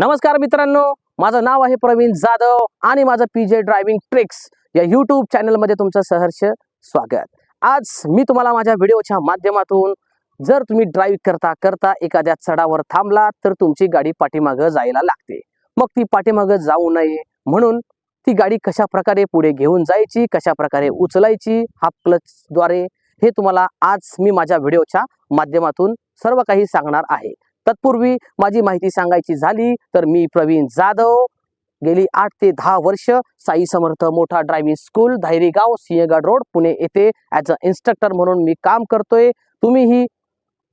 नमस्कार मित्रांनो माझं नाव आहे प्रवीण जाधव आणि माझं पी जे ड्रायव्हिंग ट्रिक्स या यूट्यूब चॅनलमध्ये तुमचं सहर्ष स्वागत. आज मी तुम्हाला माझ्या व्हिडिओच्या माध्यमातून जर तुम्ही ड्राईव्ह करता करता एखाद्या चढावर थांबला तर तुमची गाडी पाठीमागं जायला लागते. मग ती पाठीमागं जाऊ नये म्हणून ती गाडी कशा प्रकारे पुढे घेऊन जायची कशा प्रकारे उचलायची हा क्लचद्वारे हे तुम्हाला आज मी माझ्या व्हिडिओच्या माध्यमातून सर्व काही सांगणार आहे. तत्पूर्वी माझी माहिती सांगायची झाली तर मी प्रवीण जाधव. गेली आठ ते दहा वर्ष साई समर्थ मोठा driving school Dhayarigaon Sinhagad road Pune येथे ॲज अ इन्स्ट्रक्टर म्हणून मी काम करतोय. तुम्हीही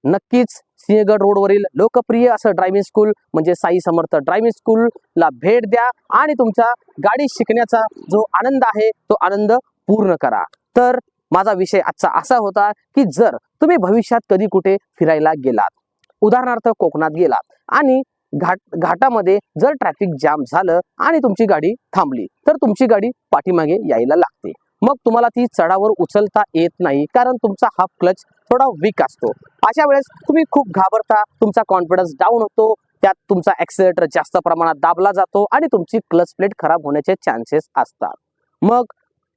नक्कीच सिंहगड रोडवरील लोकप्रिय असं ड्रायव्हिंग स्कूल म्हणजे साई समर्थ ड्रायव्हिंग स्कूलला भेट द्या आणि तुमच्या गाडी शिकण्याचा जो आनंद आहे तो आनंद पूर्ण करा. तर माझा विषय आजचा असा होता की जर तुम्ही भविष्यात कधी कुठे फिरायला गेलात उदाहरणार्थ कोकणात गेला आणि घाट घाटामध्ये जर ट्रॅफिक जाम झालं आणि तुमची गाडी थांबली तर तुमची गाडी पाठीमागे यायला लागते. मग तुम्हाला ती चढावर उचलता येत नाही कारण तुमचा हाफ क्लच थोडा वीक असतो. अशा वेळेस तुम्ही खूप घाबरता तुमचा कॉन्फिडन्स डाऊन होतो त्यात तुमचा ॲक्सिलेटर जास्त प्रमाणात दाबला जातो आणि तुमची क्लच प्लेट खराब होण्याचे चान्सेस असतात. मग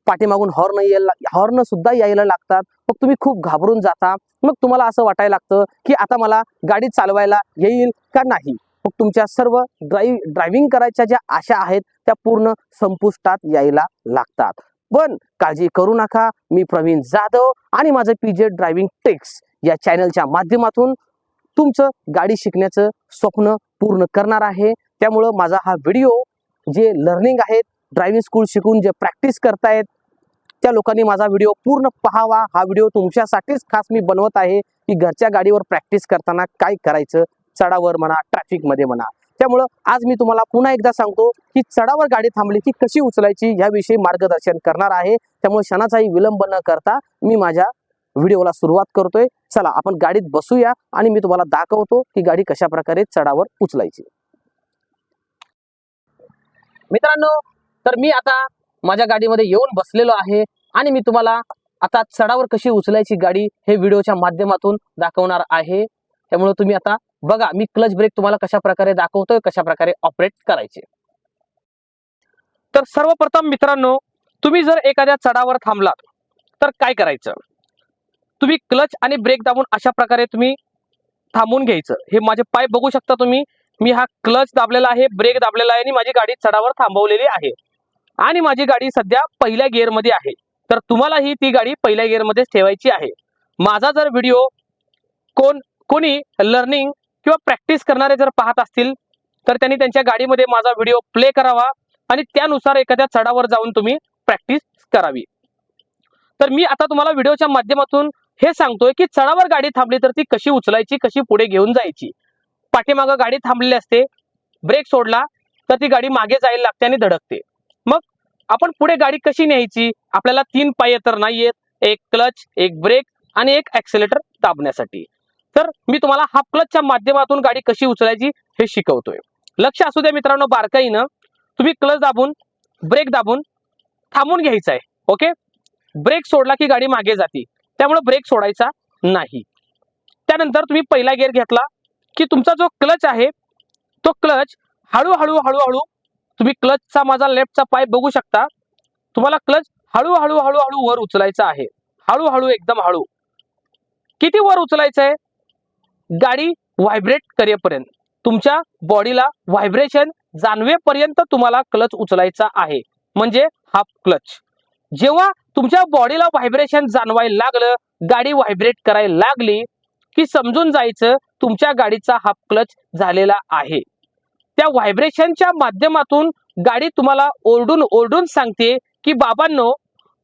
पाठीमागून हॉर्न यायला हॉर्न सुद्धा यायला लागतात. मग तुम्ही खूप घाबरून जाता. मग तुम्हाला असं वाटायला लागतं की आता मला गाडी चालवायला येईल का नाही? मग तुमच्या सर्व ड्राईव्ह ड्रायव्हिंग करायच्या ज्या आशा आहेत त्या पूर्ण संपुष्टात यायला लागतात. पण काळजी करू नका. मी प्रवीण जाधव आणि माझं पी जे ड्रायव्हिंग ट्रिक्स या चॅनलच्या माध्यमातून तुमचं गाडी शिकण्याचं स्वप्न पूर्ण करणार आहे. त्यामुळं माझा हा व्हिडिओ जे लर्निंग आहेत ड्रायव्हिंग स्कूल शिकून जे प्रॅक्टिस करतायत त्या लोकांनी माझा व्हिडिओ पूर्ण पहावा. हा व्हिडिओ तुमच्यासाठीच खास मी बनवत आहे. की घरच्या गाडीवर प्रॅक्टिस करताना काय करायचं? चढावर म्हणा ट्रॅफिकमध्ये म्हणा. त्यामुळं आज मी तुम्हाला पुन्हा एकदा सांगतो की चढावर गाडी थांबली की कशी उचलायची याविषयी मार्गदर्शन करणार आहे. त्यामुळे क्षणाचाही विलंब न करता मी माझ्या व्हिडिओला सुरुवात करतोय. चला आपण गाडीत बसूया आणि मी तुम्हाला दाखवतो की गाडी कशा प्रकारे चढावर उचलायची. मित्रांनो तर मी आता माझ्या गाडीमध्ये येऊन बसलेलो आहे. आणि मी तुम्हाला आता चढावर कशी उचलायची गाडी हे व्हिडिओच्या माध्यमातून दाखवणार आहे. त्यामुळे तुम्ही आता बघा मी क्लच ब्रेक तुम्हाला कशा प्रकारे दाखवतोय कशा प्रकारे ऑपरेट करायचे. तर सर्वप्रथम मित्रांनो तुम्ही जर एखाद्या चढावर थांबलात तर काय करायचं? तुम्ही क्लच आणि ब्रेक दाबून अशा प्रकारे तुम्ही थांबून घ्यायचं. हे माझे पाय बघू शकता तुम्ही. मी हा क्लच दाबलेला आहे ब्रेक दाबलेला आहे आणि माझी गाडी चढावर थांबवलेली आहे. आणि माझी गाडी सध्या पहिल्या गिअरमध्ये आहे. तर तुम्हाला ही ती गाडी पहिल्या गिअरमध्येच ठेवायची आहे. माझा जर व्हिडिओ कोण कोणी लर्निंग किंवा प्रॅक्टिस करणारे जर पाहत असतील तर त्यांनी त्यांच्या गाडीमध्ये माझा व्हिडिओ प्ले करावा आणि त्यानुसार एखाद्या चढावर जाऊन तुम्ही प्रॅक्टिस करावी. तर मी आता तुम्हाला व्हिडिओच्या माध्यमातून हे सांगतोय की चढावर गाडी थांबली तर ती कशी उचलायची कशी पुढे घेऊन जायची. पाठीमागं गाडी थांबलेली असते ब्रेक सोडला तर ती गाडी मागे जायला लागते आणि धडकते. आपण पुढे गाडी कशी न्यायची? आपल्याला तीन पाय तर नाहीयेत. एक क्लच एक ब्रेक आणि एक ऍक्सिलेटर दाबण्यासाठी. तर मी तुम्हाला हाफ क्लचच्या माध्यमातून गाडी कशी उचलायची हे शिकवतोय. लक्ष असू द्या मित्रांनो बारकाईनं. तुम्ही क्लच दाबून ब्रेक दाबून थांबून घ्यायचा आहे ओके? ब्रेक सोडला की गाडी मागे जाते. त्यामुळे ब्रेक सोडायचा नाही. त्यानंतर तुम्ही पहिला गेअर घेतला की तुमचा जो क्लच आहे तो क्लच हळूहळू हळूहळू तुम्ही क्लचचा माझा लेफ्टचा पाय बघू शकता. तुम्हाला क्लच हळूहळू हळूहळू वर उचलायचा आहे. हळूहळू एकदम हळू. किती वर उचलायचं आहे गाडी व्हायब्रेट करेपर्यंत. तुमच्या बॉडीला व्हायब्रेशन जाणवेपर्यंत तुम्हाला क्लच उचलायचा आहे. म्हणजे हाफ क्लच. जेव्हा तुमच्या बॉडीला व्हायब्रेशन जाणवायला लागलं गाडी व्हायब्रेट करायला लागली की समजून जायचं तुमच्या गाडीचा हाफ क्लच झालेला आहे. त्या व्हायब्रेशनच्या माध्यमातून गाडी तुम्हाला ओरडून ओरडून सांगते की बाबांनो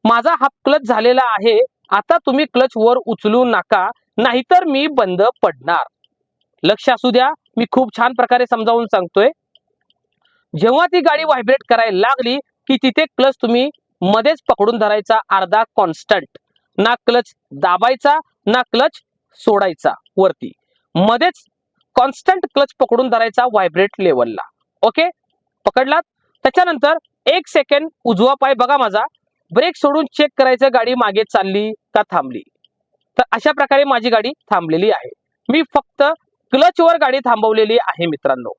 माझा हाफ क्लच झालेला आहे. आता तुम्ही क्लच वर उचलू नका नाहीतर मी बंद पडणार. लक्ष असू द्या मी खूप छान प्रकारे समजावून सांगतोय. जेव्हा ती गाडी व्हायब्रेट करायला लागली की तिथे क्लच तुम्ही मध्येच पकडून धरायचा अर्धा कॉन्स्टंट. ना क्लच दाबायचा ना क्लच सोडायचा वरती. मध्येच कॉन्स्टंट क्लच पकडून धरायचा व्हायब्रेट लेवलला ओके पकडलात? त्याच्यानंतर एक सेकंड उजवा पाय बघा माझा. ब्रेक सोडून चेक करायचं गाडी मागे चालली का थांबली? तर अशा प्रकारे माझी गाडी थांबलेली आहे. मी फक्त क्लचवर गाडी थांबवलेली आहे मित्रांनो.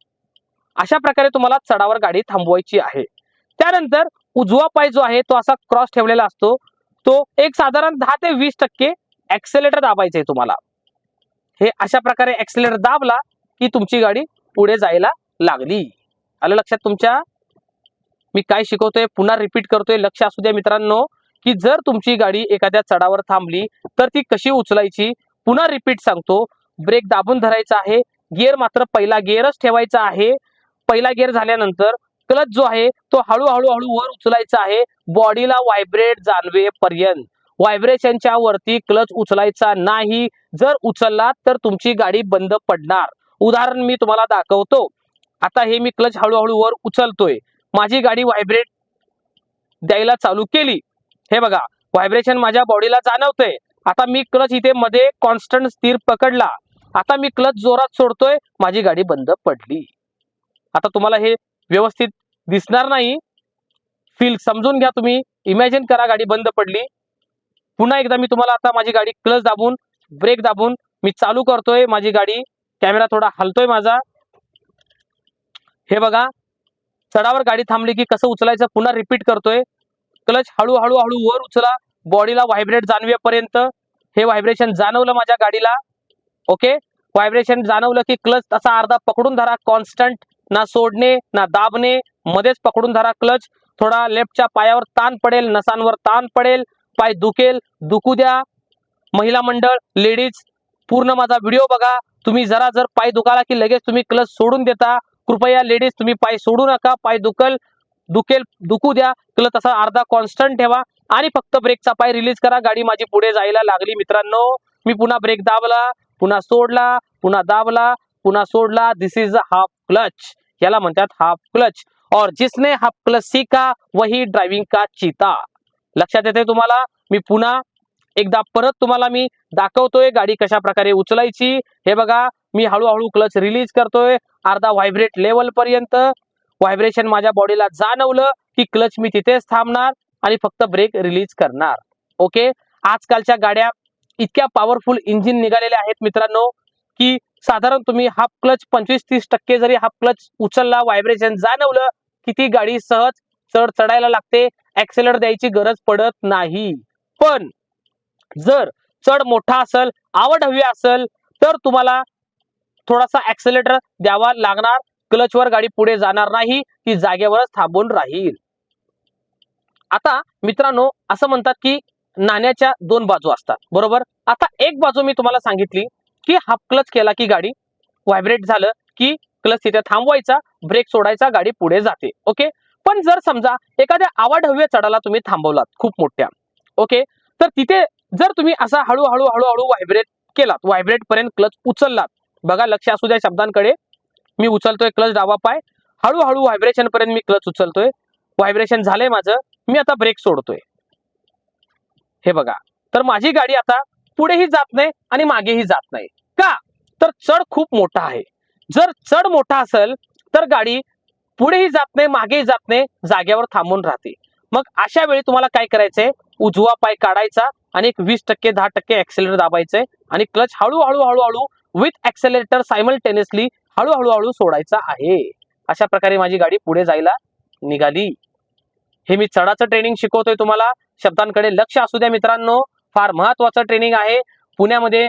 अशा प्रकारे तुम्हाला चढावर गाडी थांबवायची आहे. त्यानंतर उजवा पाय जो आहे तो असा क्रॉस ठेवलेला असतो. तो एक साधारण दहा ते वीस टक्के ऍक्सेलेटर दाबायचं आहे तुम्हाला. हे अशा प्रकारे ऍक्सिलेटर दाबला की तुमची गाडी पुढे जायला लागली. आलं लक्षात तुमच्या? मी काय शिकवतोय? पुन्हा रिपीट करतोय. लक्ष असू द्या मित्रांनो की जर तुमची गाडी एखाद्या चढावर थांबली तर ती कशी उचलायची? पुन्हा रिपीट सांगतो. ब्रेक दाबून धरायचा आहे. गिअर मात्र पहिला गिअरच ठेवायचा आहे. पहिला गिअर झाल्यानंतर क्लच जो आहे तो हळूहळू हळू वर उचलायचा आहे. बॉडीला व्हायब्रेट जाणवेपर्यंत. व्हायब्रेशनच्या वरती क्लच उचलायचा नाही. जर उचलला तर तुमची गाडी बंद पडणार. उदाहरण मी तुम्हाला दाखवतो. आता हे मी क्लच हळूहळू वर उचलतोय. माझी गाडी व्हायब्रेट द्यायला चालू केली. हे बघा व्हायब्रेशन माझ्या बॉडीला जाणवतंय. आता मी क्लच इथे मध्ये कॉन्स्टंट स्थिर पकडला. आता मी क्लच जोरात सोडतोय. माझी गाडी बंद पडली. आता तुम्हाला हे व्यवस्थित दिसणार नाही. फील समजून घ्या तुम्ही. इमॅजिन करा गाडी बंद पडली. पुन्हा एकदा मी तुम्हाला आता माझी गाडी क्लच दाबून ब्रेक दाबून मी चालू करतोय माझी गाडी. कॅमेरा थोडा हलतोय माझा. हे बघा चढावर गाडी थांबली की कसं उचलायचं पुन्हा रिपीट करतोय. क्लच हळूहळू हळू हळू वर उचला बॉडीला व्हायब्रेट जाणवेपर्यंत. हे व्हायब्रेशन जाणवलं माझ्या गाडीला. ओके व्हायब्रेशन जाणवलं की क्लच तसा अर्धा पकडून धरा कॉन्स्टंट ना सोडणे ना दाबणे मध्येच पकडून धरा क्लच. थोडा लेफ्टच्या पायावर ताण पडेल नसांवर ताण पडेल. पाय दुखेल दुखू द्या. महिला मंडळ लेडीज पूर्ण माझा व्हिडिओ बघा. तुम्ही जरा जर पाय दुखाला की लगेच तुम्ही क्लच सोडून देता. कृपया लेडीज तुम्ही पाय सोडू नका. पाय दुखल दुखेल दुखू द्या. क्लच तसा अर्धा कॉन्स्टंट ठेवा. आणि फक्त ब्रेकचा पाय रिलीज करा. गाडी माझी पुढे जायला लागली मित्रांनो. मी पुन्हा ब्रेक दाबला पुन्हा सोडला पुन्हा दाबला पुन्हा सोडला. This is a half clutch याला म्हणतात हाफ क्लच और जिसने हाफ क्लच सीखा वही ड्रायव्हिंग का चीता. लक्षात येते तुम्हाला? मी पुन्हा एकदा परत तुम्हाला मी दाखवतोय गाडी कशा प्रकारे उचलायची. हे बघा मी हळूहळू क्लच रिलीज करतोय. अर्धा व्हायब्रेट लेवल पर्यंत. व्हायब्रेशन माझ्या बॉडीला जाणवलं की क्लच मी तिथेच थांबणार आणि फक्त ब्रेक रिलीज करणार. ओके आजकालच्या गाड्या इतक्या पॉवरफुल इंजिन निघालेल्या आहेत मित्रांनो की साधारण तुम्ही हाफ क्लच पंचवीस तीस टक्के जरी हाफ क्लच उचलला व्हायब्रेशन जाणवलं की ती गाडी सहज चढ चढायला लागते. ऍक्सेलर द्यायची गरज पडत नाही. पण जर चढ मोठा असेल आवड हवी असेल तर तुम्हाला थोडासा ऍक्सेलेटर द्यावा लागणार. क्लचवर गाडी पुढे जाणार नाही ती जागेवरच थांबून राहील. आता मित्रांनो असं म्हणतात की नाण्याच्या दोन बाजू असतात. बरोबर? आता एक बाजू मी तुम्हाला सांगितली की हाफ क्लच केला की गाडी व्हायब्रेट झालं की क्लच तिथे थांबवायचा ब्रेक सोडायचा गाडी पुढे जाते. ओके पण जर समजा एखाद्या आवड चढाला तुम्ही थांबवलात खूप मोठ्या. ओके तर तिथे जर तुम्ही असा हळूहळू हळूहळू व्हायब्रेट केलात व्हायब्रेट पर्यंत क्लच उचललात. बघा लक्ष असू द्या शब्दांकडे. मी उचलतोय क्लच डावा पाय. हळूहळू व्हायब्रेशन पर्यंत मी क्लच उचलतोय. व्हायब्रेशन झालंय माझं. मी आता ब्रेक सोडतोय. हे बघा. तर माझी गाडी आता पुढेही जात नाही आणि मागेही जात नाही. का? तर चढ खूप मोठा आहे. जर चढ मोठा असेल तर गाडी पुढेही जात नाही मागेही जात नाही जाग्यावर थांबून राहते. मग अशा वेळी तुम्हाला काय करायचंय? उजवा पाय काढायचा आणि एक वीस टक्के दहा टक्के ऍक्सेलेटर दाबायचंय आणि क्लच हळूहळू हळूहळू विथ ऍक्सेलेटर सायमल्टेनियसली हळूहळू हळू सोडायचा आहे. अशा प्रकारे माझी गाडी पुढे जायला निघाली. हे मी चढाचं ट्रेनिंग शिकवतोय तुम्हाला. शब्दांकडे लक्ष असू द्या मित्रांनो. फार महत्वाचं ट्रेनिंग आहे. पुण्यामध्ये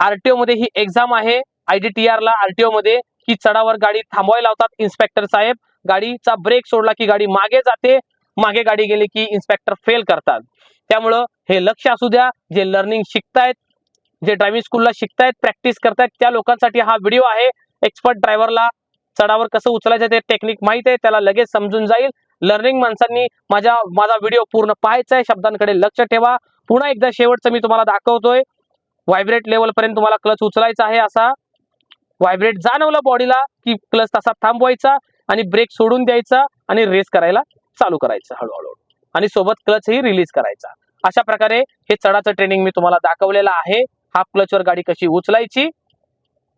आरटीओ मध्ये ही एक्झाम आहे. आयडीटीआर ला आरटीओ मध्ये की चढावर गाडी थांबवायला लावतात इन्स्पेक्टर साहेब. गाडीचा ब्रेक सोडला की गाडी मागे जाते. मागे गाडी गेली की इन्स्पेक्टर फेल करतात. त्यामुळं हे लक्ष असू द्या. जे लर्निंग शिकतायत जे ड्रायव्हिंग स्कूलला शिकतायत प्रॅक्टिस करतायत त्या लोकांसाठी हा व्हिडिओ आहे. एक्सपर्ट ड्रायव्हरला चढावर कसं उचलायचं ते टेक्निक माहीत आहे. त्याला लगेच समजून जाईल. लर्निंग माणसांनी माझ्या माझा व्हिडिओ पूर्ण पाहायचा आहे. शब्दांकडे लक्ष ठेवा. पुन्हा एकदा शेवटचं मी तुम्हाला दाखवतोय. व्हायब्रेट लेवल पर्यंत तुम्हाला क्लच उचलायचा आहे असा. व्हायब्रेट जाणवलं बॉडीला की क्लच तसा थांबवायचा आणि ब्रेक सोडून द्यायचा आणि रेस करायला चालू करायचं हळूहळू. आणि सोबत क्लचही रिलीज करायचा. अशा प्रकारे हे चढाचं ट्रेनिंग मी तुम्हाला दाखवलेलं आहे. हाफ क्लचवर गाडी कशी उचलायची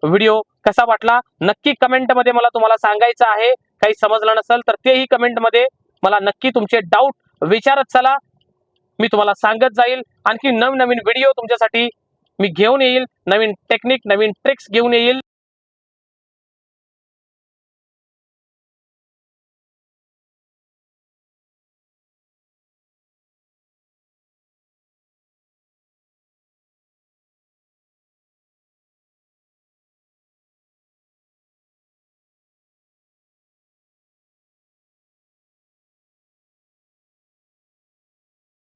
व्हिडिओ कसा वाटला नक्की कमेंटमध्ये मला तुम्हाला सांगायचं आहे. काही समजलं नसेल तर तेही कमेंटमध्ये मला नक्की तुमचे डाऊट विचारत चला. मी तुम्हाला सांगत जाईल. आणखी नवनवीन व्हिडिओ तुमच्यासाठी मी घेऊन येईल. नवीन टेक्निक नवीन ट्रिक्स घेऊन येईल.